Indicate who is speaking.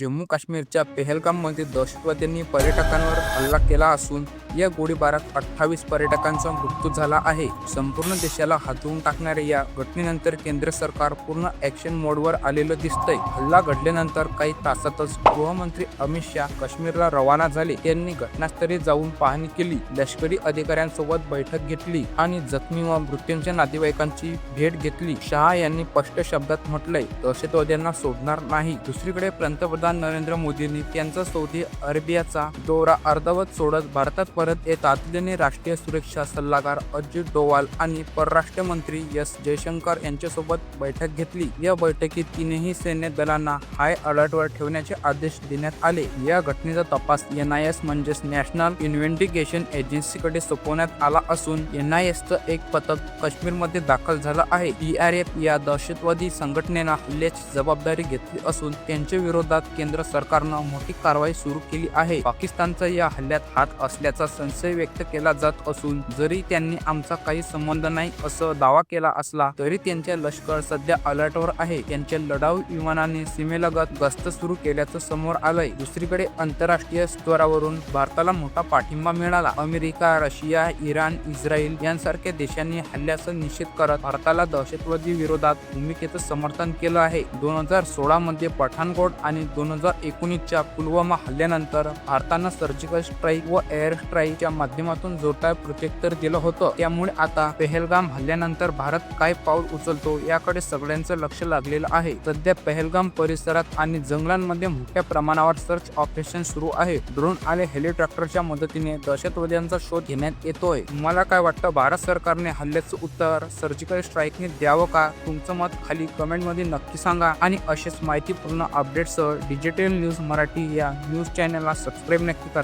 Speaker 1: जम्मू काश्मीरच्या पेहलगाममध्ये दहशतवाद्यांनी पर्यटकांवर हल्ला केला असून या गोळीबारात अठ्ठावीस पर्यटकांचा मृत्यू झाला आहे. संपूर्ण देशाला हातवून टाकणाऱ्या या घटनेनंतर केंद्र सरकार पूर्ण ऍक्शन मोडवर आलेलं दिसतंय. हल्ला घडल्यानंतर काही तासातच गृहमंत्री अमित शाह काश्मीरला रवाना झाले. त्यांनी घटनास्थळी जाऊन पाहणी केली. लष्करी अधिकाऱ्यांसोबत बैठक घेतली आणि जखमी व मृत्यूंच्या नातेवाईकांची भेट घेतली. शहा यांनी स्पष्ट शब्दात म्हटलंय दहशतवाद्यांना सोडणार नाही. दुसरीकडे पंतप्रधान नरेंद्र मोदींनी त्यांचा सौदी अरेबियाचा दौरा अर्धवत सोडत भारतात परत येतात. तातडीने राष्ट्रीय सुरक्षा सल्लागार अजित डोवाल आणि परराष्ट्र मंत्री एस जयशंकर यांच्यासोबत बैठक घेतली. या बैठकीत तीनही सैन्य दलांना हाय अलर्टवर ठेवण्याचे आदेश देण्यात आले. या घटनेचा तपास एन आय एस म्हणजेच नॅशनल इन्व्हेस्टिगेशन एजन्सीकडे सोपवण्यात आला असून एन आय एसचं एक पथक काश्मीरमध्ये दाखल झालं आहे. ई आर एफ या दहशतवादी संघटनेनं हल्ल्याची जबाबदारी घेतली असून त्यांच्या विरोधात केंद्र सरकारनं मोठी कारवाई सुरू केली आहे. पाकिस्तानचा या हल्ल्यात हात असल्याचा संशय व्यक्त केला जात असून जरी त्यांनी आमचा काही संबंध नाही असं दावा केला असला तरी त्यांचे लष्कर सध्या अलर्टवर आहे. त्यांच्या लढाऊ विमानाने सीमेलगत गस्त सुरू केल्याचं समोर आलंय. दुसरीकडे आंतरराष्ट्रीय स्तरावरून भारताला मोठा पाठिंबा मिळाला. अमेरिका रशिया इराण इस्रायल यांसारख्या देशांनी हल्ल्याचा निषेध करत भारताला दहशतवादी विरोधात भूमिकेचं समर्थन केलं आहे. दोन हजार सोळा मध्ये पठाणकोट आणि दोन हजार एकोणीसच्या पुलवामा हल्ल्यानंतर भारतानं सर्जिकल स्ट्राईक व एअर स्ट्राईकच्या माध्यमातून जोरदार प्रत्युत्तर दिलं होतं. त्यामुळे आता पेहलगाम हल्ल्यानंतर भारत काय पाऊल उचलतो याकडे सगळ्यांचं लक्ष लागलेलं आहे. सध्या पेहलगाम परिसरात आणि जंगलांमध्ये मोठ्या प्रमाणावर सर्च ऑपरेशन सुरू आहे. ड्रोन आणि हेलिकॉप्टरच्या मदतीने दहशतवाद्यांचा शोध घेण्यात येतोय. तुम्हाला काय वाटतं? भारत सरकारने हल्ल्याचं उत्तर सर्जिकल स्ट्राईकने द्यावं का? तुमचं मत खाली कमेंटमध्ये नक्की सांगा. आणि असेच माहितीपूर्ण अपडेट्ससह डिजिटल न्यूज मराठी या न्यूज चॅनलला सबस्क्राईब नक्की करा.